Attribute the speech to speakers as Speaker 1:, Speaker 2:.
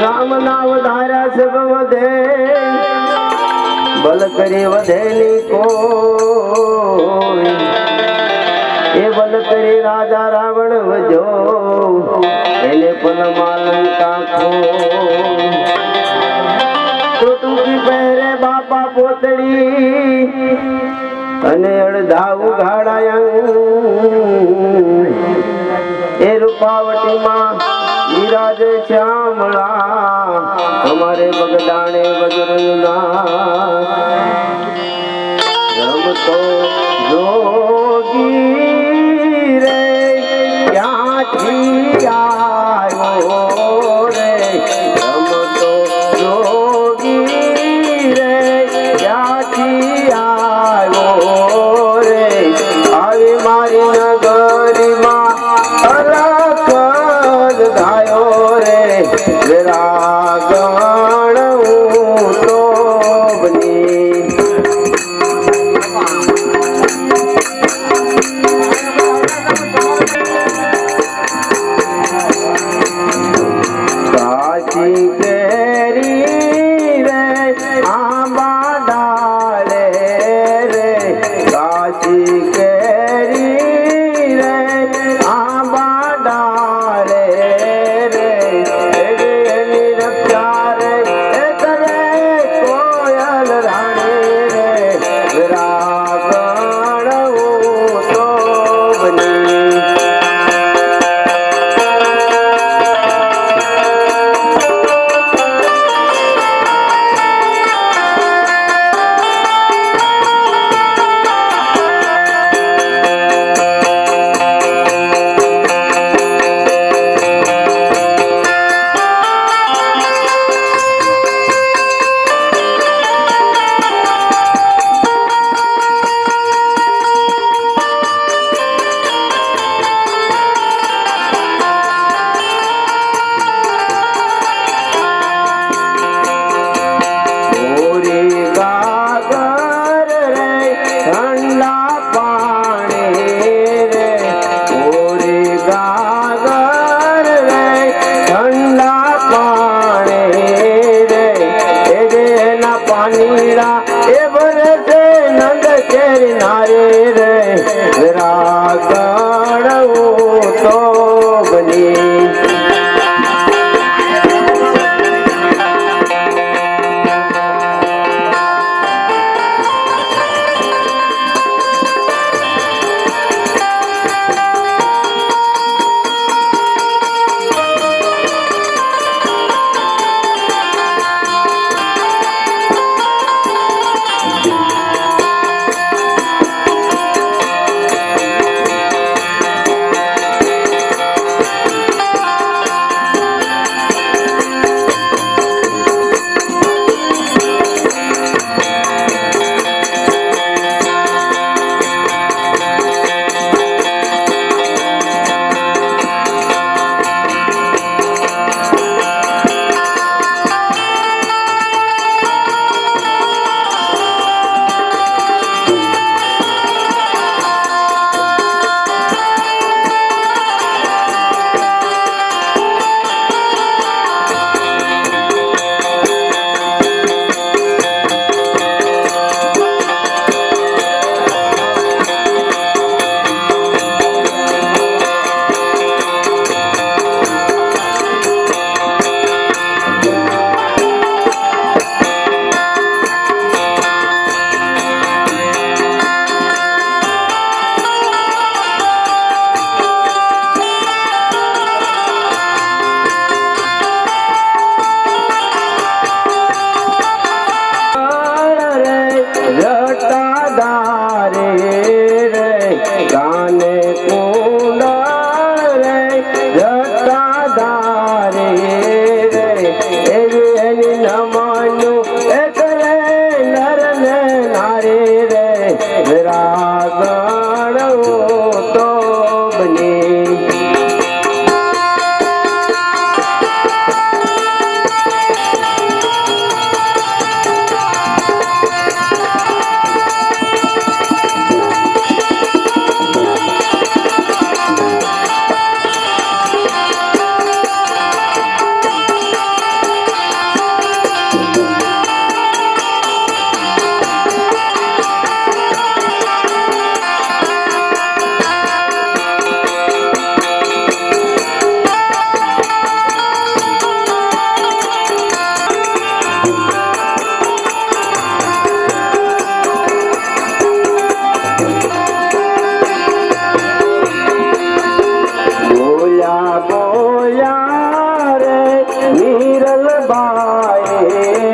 Speaker 1: રામ નામ ધારા સબ વધે, બલ કરી વધેલી કોઈ એ બલ કરી રાજા રાવણ વજો એને પણ માલંકા ખો. ટૂંકી પહેરે બાપા પોતડી, અને અડધા ઉઘાડાયા. એ રૂપાવટીમાં વિરાજ શ્યામળા અમારે બગડાણે વજરના. રમતો જો Down. তীরল বায়ে